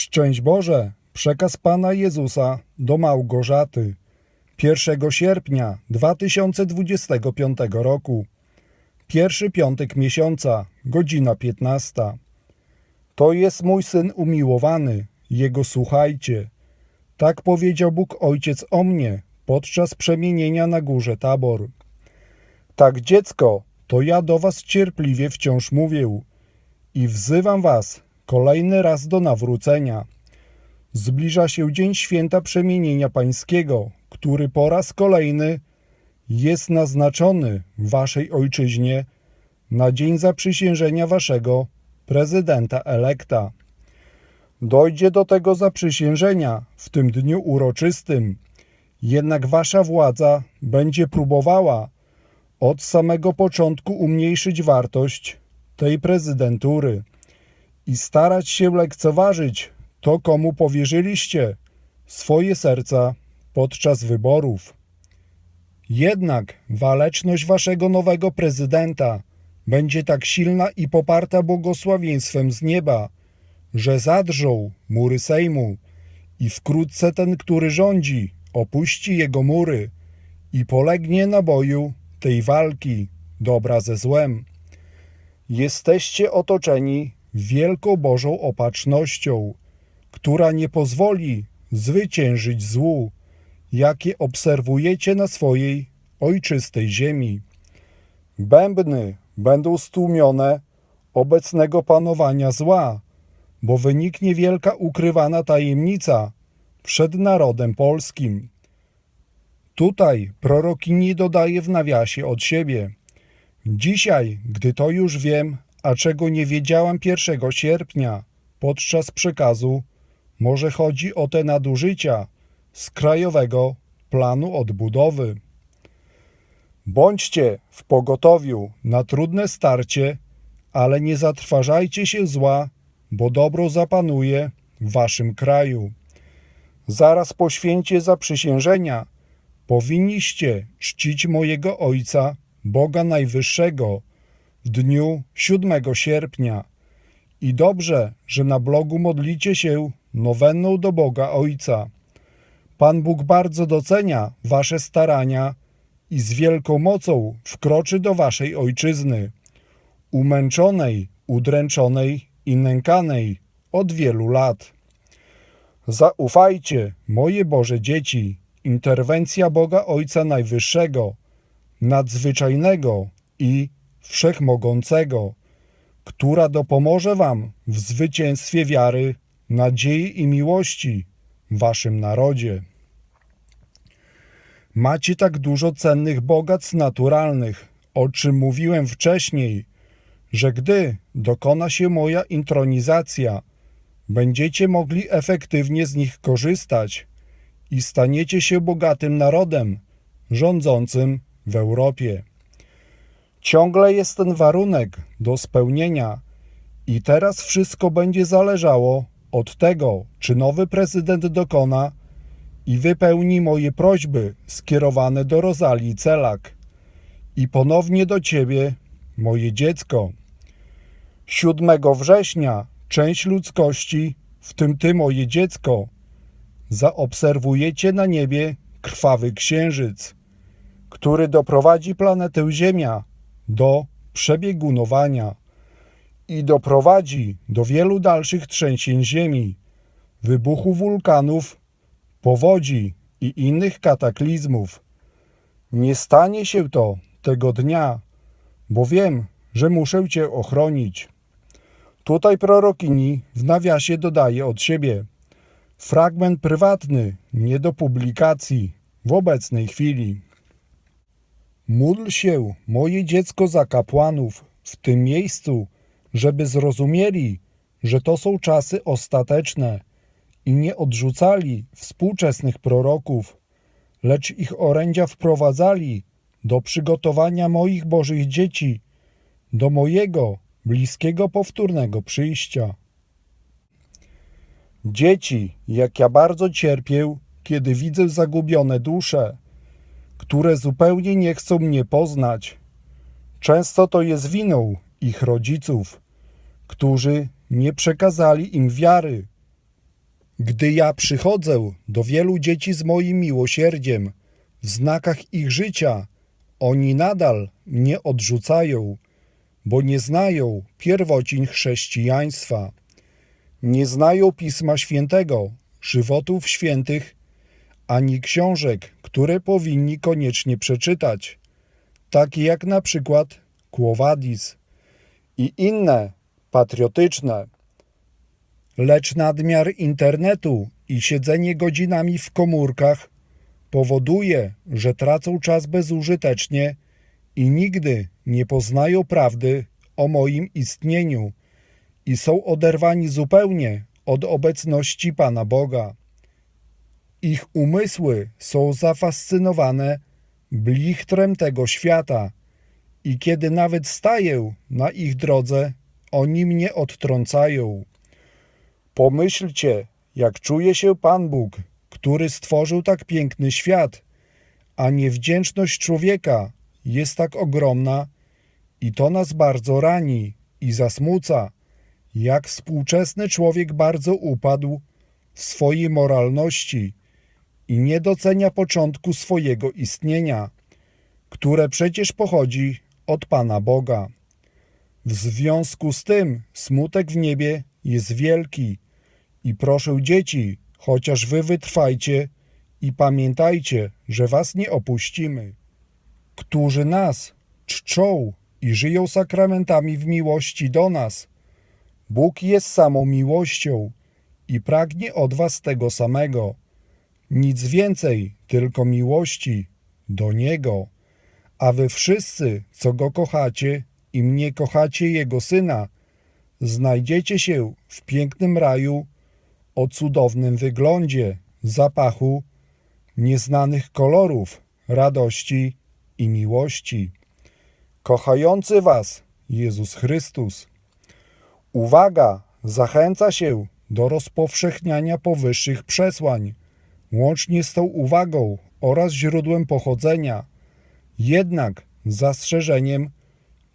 Szczęść Boże, przekaz Pana Jezusa do Małgorzaty 1 sierpnia 2025 roku. Pierwszy piątek miesiąca, godzina 15. To jest mój syn umiłowany, jego słuchajcie. Tak powiedział Bóg Ojciec o mnie podczas przemienienia na górze Tabor. Tak, dziecko, to ja do was cierpliwie wciąż mówię i wzywam was kolejny raz do nawrócenia. Zbliża się dzień święta przemienienia pańskiego, który po raz kolejny jest naznaczony w waszej ojczyźnie na dzień zaprzysiężenia waszego prezydenta elekta. Dojdzie do tego zaprzysiężenia w tym dniu uroczystym, jednak wasza władza będzie próbowała od samego początku umniejszyć wartość tej prezydentury i starać się lekceważyć to, komu powierzyliście swoje serca podczas wyborów. Jednak waleczność waszego nowego prezydenta będzie tak silna i poparta błogosławieństwem z nieba, że zadrżą mury Sejmu i wkrótce ten, który rządzi, opuści jego mury i polegnie na boju tej walki dobra ze złem. Jesteście otoczeni wielką Bożą opatrznością, która nie pozwoli zwyciężyć złu, jakie obserwujecie na swojej ojczystej ziemi. Bębny będą stłumione obecnego panowania zła, bo wyniknie wielka ukrywana tajemnica przed narodem polskim. Tutaj prorokini dodaje w nawiasie od siebie. Dzisiaj, gdy to już wiem, a czego nie wiedziałam 1 sierpnia podczas przekazu, może chodzi o te nadużycia z Krajowego Planu Odbudowy. Bądźcie w pogotowiu na trudne starcie, ale nie zatrważajcie się zła, bo dobro zapanuje w waszym kraju. Zaraz po święcie zaprzysiężenia powinniście czcić mojego Ojca, Boga Najwyższego, w dniu 7 sierpnia. I dobrze, że na blogu modlicie się nowenną do Boga Ojca. Pan Bóg bardzo docenia wasze starania i z wielką mocą wkroczy do waszej ojczyzny, umęczonej, udręczonej i nękanej od wielu lat. Zaufajcie, moje Boże dzieci, interwencja Boga Ojca Najwyższego, nadzwyczajnego i wszechmogącego, która dopomoże wam w zwycięstwie wiary, nadziei i miłości w waszym narodzie. Macie tak dużo cennych bogactw naturalnych, o czym mówiłem wcześniej, że gdy dokona się moja intronizacja, będziecie mogli efektywnie z nich korzystać i staniecie się bogatym narodem rządzącym w Europie. Ciągle jest ten warunek do spełnienia i teraz wszystko będzie zależało od tego, czy nowy prezydent dokona i wypełni moje prośby skierowane do Rozalii Celak i ponownie do Ciebie, moje dziecko. 7 września część ludzkości, w tym Ty, moje dziecko, zaobserwujecie na niebie krwawy księżyc, który doprowadzi planetę Ziemia do przebiegunowania i doprowadzi do wielu dalszych trzęsień ziemi, wybuchu wulkanów, powodzi i innych kataklizmów. Nie stanie się to tego dnia, bo wiem, że muszę Cię ochronić. Tutaj prorokini w nawiasie dodaje od siebie fragment prywatny, nie do publikacji w obecnej chwili. Módl się, moje dziecko, za kapłanów w tym miejscu, żeby zrozumieli, że to są czasy ostateczne i nie odrzucali współczesnych proroków, lecz ich orędzia wprowadzali do przygotowania moich bożych dzieci do mojego bliskiego powtórnego przyjścia. Dzieci, jak ja bardzo cierpię, kiedy widzę zagubione dusze, które zupełnie nie chcą mnie poznać. Często to jest winą ich rodziców, którzy nie przekazali im wiary, Gdy ja przychodzę do wielu dzieci z moim miłosierdziem, w znakach ich życia, oni nadal mnie odrzucają, bo nie znają pierwocin chrześcijaństwa. Nie znają Pisma Świętego, żywotów świętych, ani książek, które powinni koniecznie przeczytać, takie jak na przykład Quo Vadis i inne patriotyczne. Lecz nadmiar internetu i siedzenie godzinami w komórkach powoduje, że tracą czas bezużytecznie i nigdy nie poznają prawdy o moim istnieniu i są oderwani zupełnie od obecności Pana Boga. Ich umysły są zafascynowane blichtrem tego świata i kiedy nawet staję na ich drodze, oni mnie odtrącają. Pomyślcie, jak czuje się Pan Bóg, który stworzył tak piękny świat, a niewdzięczność człowieka jest tak ogromna i to nas bardzo rani i zasmuca, jak współczesny człowiek bardzo upadł w swojej moralności i nie docenia początku swojego istnienia, które przecież pochodzi od Pana Boga. W związku z tym smutek w niebie jest wielki i proszę dzieci, chociaż wy wytrwajcie i pamiętajcie, że was nie opuścimy. Którzy nas czczą i żyją sakramentami w miłości do nas. Bóg jest samą miłością i pragnie od was tego samego. Nic więcej, tylko miłości do Niego. A wy wszyscy, co Go kochacie i mnie kochacie Jego Syna, znajdziecie się w pięknym raju o cudownym wyglądzie, zapachu, nieznanych kolorów, radości i miłości. Kochający Was Jezus Chrystus. Uwaga! Zachęca się do rozpowszechniania powyższych przesłań, łącznie z tą uwagą oraz źródłem pochodzenia, jednak zastrzeżeniem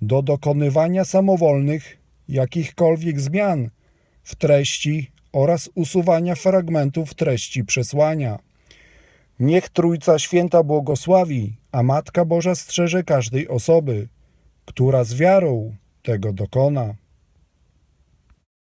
do dokonywania samowolnych jakichkolwiek zmian w treści oraz usuwania fragmentów treści przesłania. Niech Trójca Święta błogosławi, a Matka Boża strzeże każdej osoby, która z wiarą tego dokona.